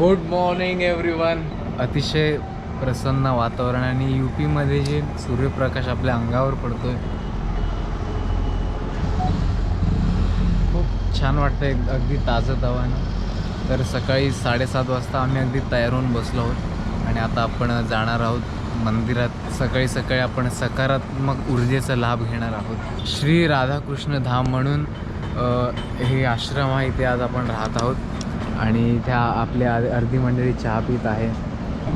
Good morning everyone अतिशय प्रसन्न वातावरण आणि यू पीमध्ये जे सूर्यप्रकाश आपल्या अंगावर पडतोय. खूप छान वाटतं अगदी ताजं तवानं तर सकाळी साडेसात वाजता आम्ही अगदी तयार होऊन बसलो आहोत. आणि आता आपण जाणार आहोत मंदिरात. सकाळी सकाळी आपण सकारात्मक ऊर्जेचा लाभ घेणार आहोत. श्री राधाकृष्ण धाम म्हणून हे आश्रम आहे इथे आज आपण राहत आहोत. आणि त्या आपल्या अर्धी मंडळी चहा पित आहे.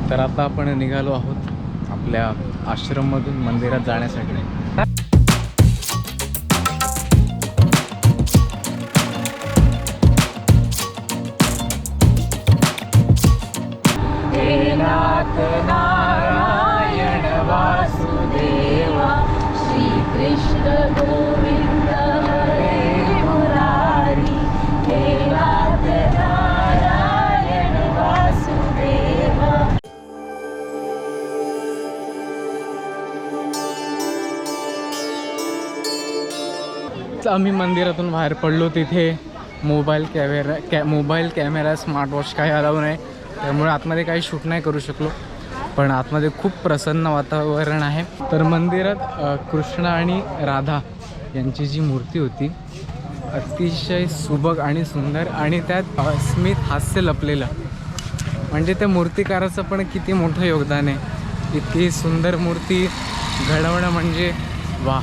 तर आता आपण निघालो आहोत आपल्या आश्रममधून मंदिरात जाण्यासाठी. नारायण श्रीकृष्ण तर आम्ही मंदिरातून बाहेर पडलो तिथे. मोबाईल कॅमेरा कॅ मोबाईल कॅमेरा स्मार्ट वॉच काही अलाव नाही. त्यामुळे आतमध्ये काही शूट नाही करू शकलो. पण आतमध्ये खूप प्रसन्न वातावरण आहे. तर मंदिरात कृष्ण आणि राधा यांची जी मूर्ती होती अतिशय सुबक आणि सुंदर आणि त्यात स्मित हास्य लपलेलं. म्हणजे त्या मूर्तिकाराचं पण किती मोठं योगदान आहे. इतकी सुंदर मूर्ती घडवणं म्हणजे वा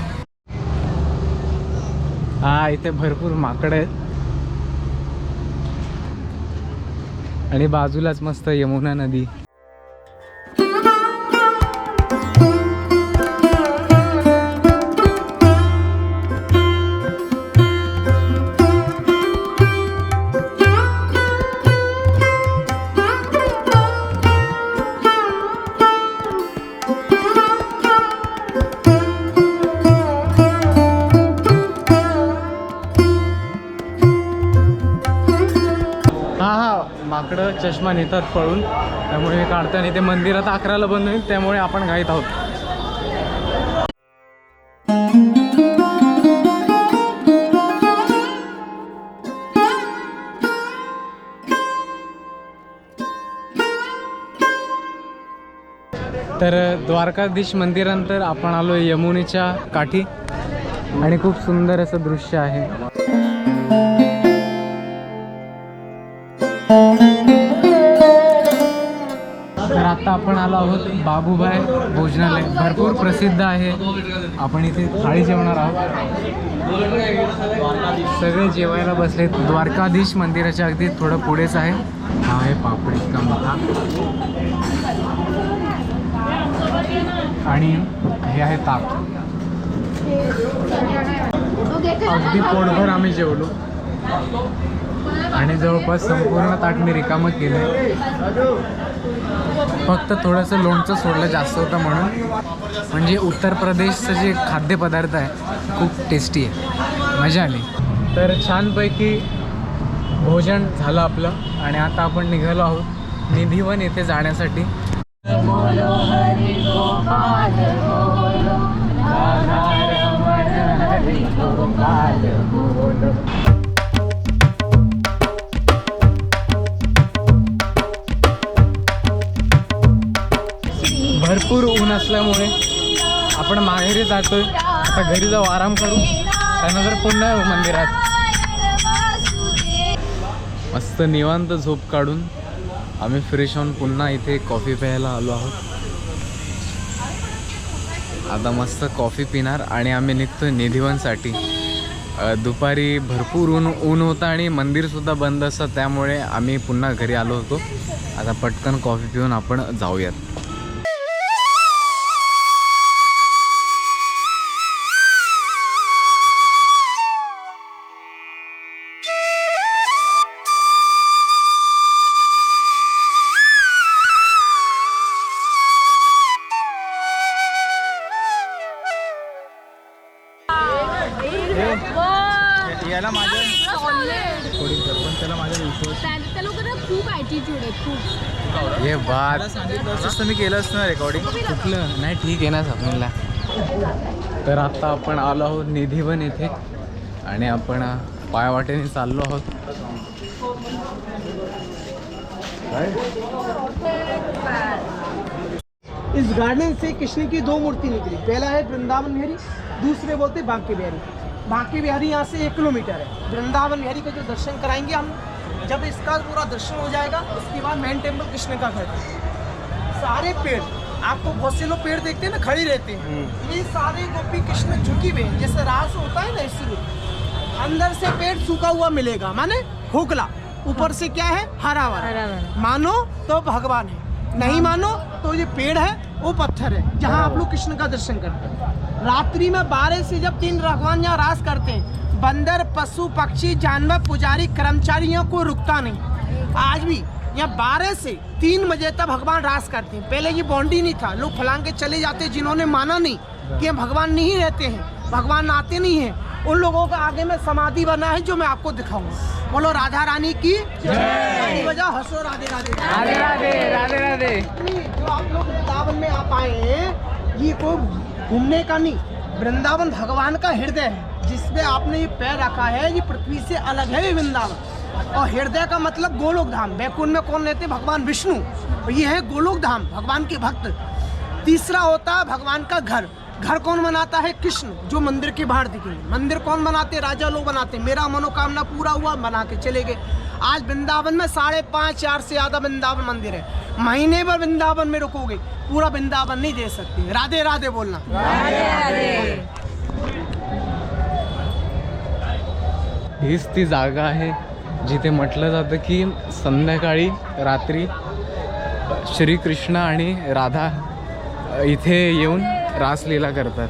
हा इथे भरपूर माकडं आहेत. आणि बाजूलाच मस्त यमुना नदी. चष्मा नेतात पळून. त्यामुळे हे काढताना ते मंदिरात अकराला बंद होईल त्यामुळे आपण घाईत आहोत. तर द्वारकाधीश मंदिरानंतर आपण आलो यमुनेच्या काठी. आणि खूप सुंदर असं दृश्य आहे. आलो आहोत. बाबूभाय भोजनालय भरपूर प्रसिद्ध आहे. आपण इथे थाळी जेवणार आहोत. सगळे जेवायला बसले द्वारकाधीश मंदिराच्या अगदी थोडं पुढेच आहे. हा आहे पापडी कमथा आणि हे आहे ताक. अगदी पोटभर आम्ही जेवलो. आणि जवळपास संपूर्ण ताट मी रिकामं केलं फक्त थोडंसं लोणचं सोडलं जास्त होतं म्हणून. म्हणजे उत्तर प्रदेशचं जे खाद्यपदार्थ आहे खूप टेस्टी आहे. मजा आली. तर छानपैकी भोजन झालं आपलं आणि आता आपण निघालो आहोत निधीवन येथे जाण्यासाठी. भरपूर ऊन असल्यामुळे आपण माहेरी जातोय. आता घरी जाऊ आराम करू. त्यानंतर पुन्हा येऊ मंदिरात. मस्त निवांत झोप काढून आम्ही फ्रेश होऊन पुन्हा इथे कॉफी प्यायला आलो आहोत. आता मस्त कॉफी पिणार आणि आम्ही निघतो निधिवनसाठी. दुपारी भरपूर ऊन ऊन होतं आणि मंदिरसुद्धा बंद असतं त्यामुळे आम्ही पुन्हा घरी आलो होतो. आता पटकन कॉफी पिऊन आपण जाऊयात. याला माझ्या पण त्याला माझ्या विश्वास त्या लोकांना खूप ॲटिट्यूड आहे खूप. हे बात. असं मी केलं असतं रेकॉर्डिंग कुठलं? नाही ठीक आहे ना स्वप्नीला तर आता आपण आलो आहोत निधीवन येथे आणि आपण पायवाटेने चाललो आहोत. इस गार्डन से कृष्ण की दो मूर्ति निकली। पहला है वृंदावन बिहारी दूसरे बोलते बांके बिहारी। बांके बिहारी यहाँ से एक किलोमीटर है। वृंदावन बिहारी का जो दर्शन कराएँगे हम जब इसका पूरा दर्शन हो जाएगा उसके बाद मेन टेंपल कृष्ण का घर। सारे पेड़ आपको बहुत से लोग पेड़ देखते हैं ना खड़े रहते हैं। ये सारे गोपी कृष्ण झुकी हुए जैसे रास होता है ना इस अंदर से पेड़ सूखा हुआ मिलेगा। माने खोखला ऊपर से क्या है? हरा वाला मानो तो भगवान है। नहीं मानो तो ये पेड़ है वो पत्थर है जहाँ आप लोग कृष्ण का दर्शन करते हैं। रात्रि में बारह से जब तीन भगवान यहाँ रास करते हैं बंदर पशु पक्षी जानवर पुजारी कर्मचारियों को रुकता नहीं। आज भी यहाँ बारह से तीन बजे तक भगवान रास करते हैं। पहले ये बाउंड्री नहीं था लोग फलांग के चले जाते जिन्होंने माना नहीं कि भगवान नहीं रहते हैं भगवान आते नहीं हैं। उन लोगों का आगे में समाधि बना है जो मैं आपको दिखाऊँगा। बोलो राधा रानी की बजा हंसो राधे राधे। राधे राधे राधे राधे। जो आप लोग वृंदावन में आप आए हैं ये को घूमने का नहीं, वृंदावन भगवान का हृदय है, जिसमें आपने ये पैर रखा है, ये पृथ्वी से अलग है ये वृंदावन। और हृदय का मतलब गोलोक धाम। बैकुंठ में कौन रहते हैं? भगवान विष्णु। और ये है गोलोक धाम, भगवान के भक्त। तीसरा होता है भगवान का घर। घर कौन बनाता है? कृष्ण, जो मंदिर के बाहर दिखेंगे मंदिर कौन बनाते? राजा लोग बनाते। मेरा मनोकामना पूरा हुआ, बना के चले गए। आज वृंदावन में साढ़े पाँच, चार से ज़्यादा वृंदावन मंदिर है। महीने भर वृंदावन में रुकोगे पूरा वृंदावन नहीं दे सकते। राधे राधे बोलना। हीच ती जागा आहे जिथे म्हटलं जातं की संध्याकाळी रात्री श्रीकृष्ण आणि राधा इथे येऊन रासलीला करतात.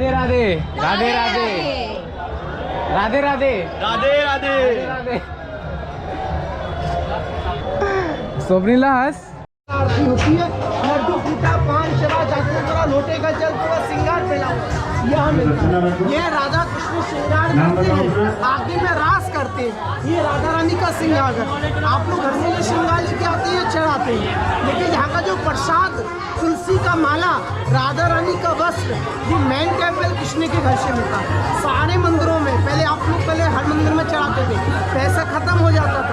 राधे. राधे राधे. राधे राधे. राधे राधे. राधे राधे. स्वप्नीला हस। आरती होती लड्डू फूटा पान शरा जाकर थोड़ा लोटे का जल थोड़ा श्रृंगार फैला हुआ यहाँ मिलता ये राधा कृष्ण श्रृंगार करते हैं। आगे में रास करते हैं। ये राधा रानी का श्रृंगार है। आप लोग घर में जो श्रृंगार लेके आते हैं चढ़ाते हैं? लेकिन यहाँ का जो प्रसाद तुलसी का माला राधा रानी का वस्त्र ये मेन टेंपल कृष्ण के घर से मिलता है। सारे मंदिरों में पहले आप लोग पहले हर मंदिर में चढ़ाते थे। पैसा खत्म हो जाता था।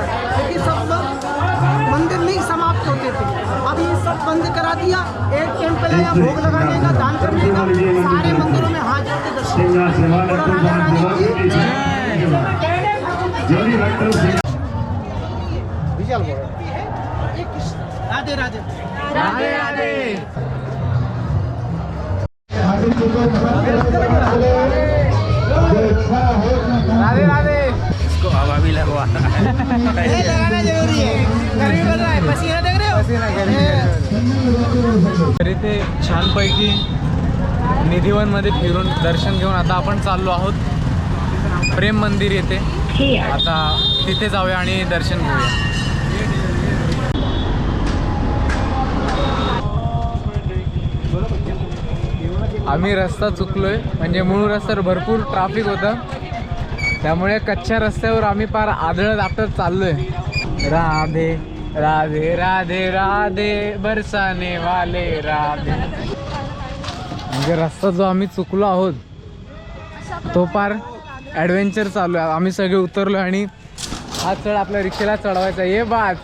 हाथ बंद करा दिया। एक कैंप लगा भोग लगाने का दान करने का। सारे मंदिरों में हाथ जोड़ के दर्शन। राधे राधे राधे। राधे राधे। राधे इसको हवा भी लगवा। लगाना ज़रूरी है। तरी ते छानपैकी निधिवनमध्ये फिरून दर्शन घेऊन आता आपण चाललो आहोत. प्रेम मंदिर येते आता तिथे जाऊया आणि दर्शन घेऊया. आम्ही रस्ता चुकलोय. म्हणजे मूळ रस्त्यावर भरपूर ट्रॅफिक होतं. त्यामुळे कच्च्या रस्त्यावर आम्ही फार आदळत आपटत चाललोय. राधे. राधे राधे राधे बरसाने वाले राधे. म्हणजे रस्ता जो आम्ही चुकलो आहोत तो पार ॲडव्हेंचर चालू आहे. आम्ही सगळे उतरलो आणि हा चढ आपल्या रिक्षेला चढवायचा. ये बात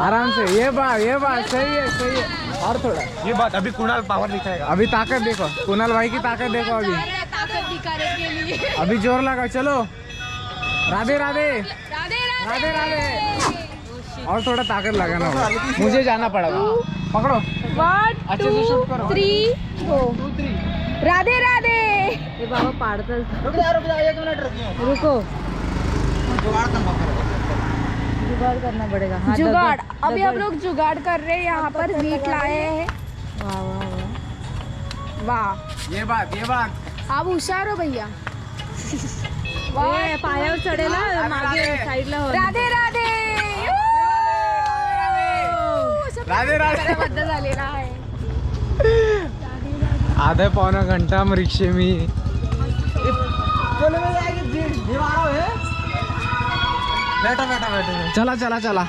आराम से ये बात ये बात सही है सही है और थोड़ा. ये बात अभी कुणाल पावर दिखाएगा? अभी ताकत देखो. कुणाल भाई की ताकत देखो अभी. ताकत दिखाने के लिए. अभी जोर लगाओ. चलो. राधे. राधे राधे. राधे राधे. और थोड़ा ताकत लगाना होगा। मुझे जाना पड़ेगा पकड़ो। वन अच्छे से शूट करो। थ्री राधे राधे। ये बाबा पाड़ता रुक जा रुक जा एक मिनट रुकिए रुको। जुगाड़ करना पड़ेगा। जुगाड़ करना पड़ेगा। हाँ, जुगाड़। अभी हम लोग जुगाड़ कर रहे हैं यहाँ पर वीट लाए हैं। वाह वाह वाह। ये बात ये बात। आप हुशार हो भैया। पायावर चढेल मागे साईडला राधे राधे। राधे राधे. बद्दल झालेला आहे. आधा पावना घंटा मग रिक्षे मी है बैठो बैठो बैठो. चला चला चला.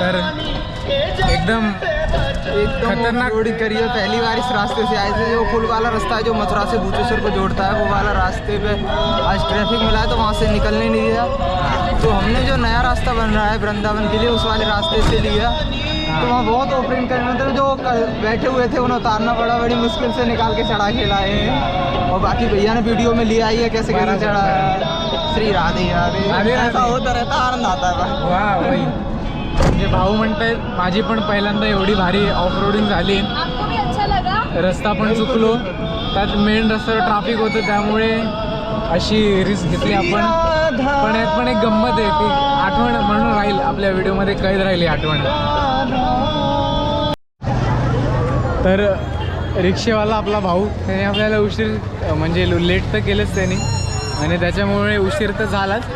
तर एकदम खतरनाक रोड करी है पहली बार इस रास्ते से आए थे। जो पुल वाला रास्ता है जो मथुरा से भूतेश्वर को जोड़ता है वो वाला रास्ते पे आज ट्रैफ़िक मिला है तो वहाँ से निकलने नहीं दिया। तो हमने जो नया रास्ता बन रहा है वृंदावन के लिए उस वाले रास्ते से लिया। तो वहाँ बहुत ओपनिंग करने मतलब जो क- बैठे हुए थे उन्हें उतारना पड़ा बड़ी मुश्किल से निकाल के चढ़ा के लाए हैं। और बाकी भैया ने वीडियो में लिया ही है कैसे कैसे चढ़ा। श्री राधे राधे। ऐसा होता रहता है, आनंद आता है वा बाई म्हणजे भाऊ म्हणतायत माझी पण पहिल्यांदा एवढी भारी ऑफ रोडिंग झाली रस्ता पण चुकलो. त्यात मेन रस्त्यावर ट्रॅफिक होतं त्यामुळे अशी रिस्क घेतली आपण. पण यात पण एक गंमत आहे ती आठवण म्हणून राहील. आपल्या व्हिडिओमध्ये कैद राहिली आठवण. तर रिक्षेवाला आपला भाऊ त्याने आपल्याला उशीर म्हणजे लेट तर केलंच त्यांनी. आणि त्याच्यामुळे उशीर तर झालाच.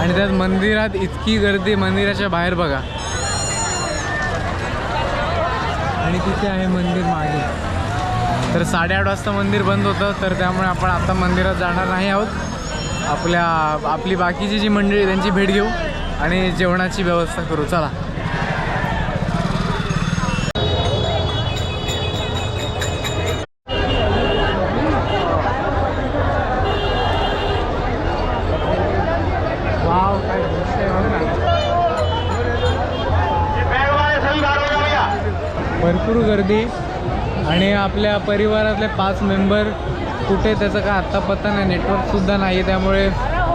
आणि त्यात मंदिरात इतकी गर्दी मंदिराच्या बाहेर बघा. आणि तिथे आहे मंदिर मागे. तर साडेआठ वाजता मंदिर बंद होतं तर त्यामुळे आपण आता मंदिरात जाणार नाही आहोत. आपल्या आपली बाकीची जी मंडळी आहे त्यांची भेट घेऊ आणि जेवणाची व्यवस्था करू. चला. भरपूर गर्दी. आपल्या परिवारातले पाच मेंबर कुठे त्याचं काय आत्ता पत्ता नाही नेटवर्कसुद्धा नाही आहे त्यामुळे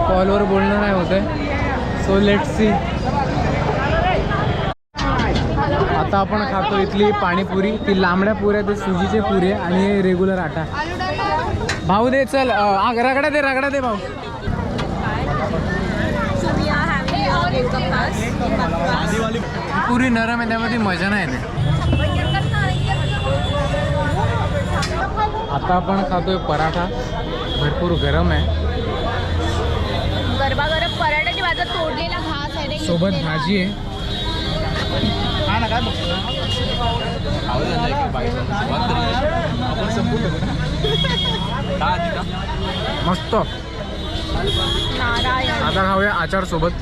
कॉलवर बोलणं नाही होत आहे सो लेट सी आता आपण खातो इथली पाणीपुरी. ती लांबड्या पुऱ्या ते सुजीचे पुरे आणि रेग्युलर आटा. भाऊ दे चल. रगडा दे रगडा दे भाऊ. पुरी नरम आहे त्यामध्ये मजा नाही येते. आता आपण खातोय पराठा. भरपूर गरम आहे. गरबा गरम पराठ्याची माझा तोडलेला घास आहे रे सोबत घेतलेला. भाजी आहे. मस्त. नारायण. आता खाऊया आचार सोबत.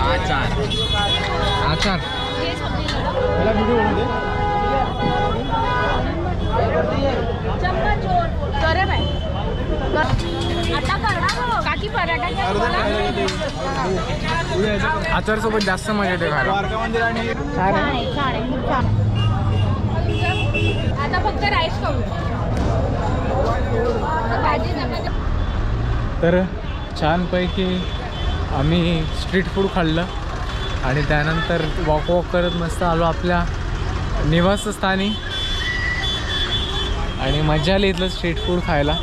आचार. आचार. हे. मला व्हिडिओ चम्मच और. गरम आहे गर- आता करणार हो. काकी पराठा घ्या तुम्हाला? आचार सोबत जास्त मजा येते खूप छान आता फक्त राईस खाऊ तर छानपैकी आम्ही स्ट्रीट फूड खाल्लं आणि त्यानंतर वॉक वॉक करत मस्त आलो आपल्या निवासस्थानी. आणि मजा आली इथलं स्ट्रीट फूड खायला.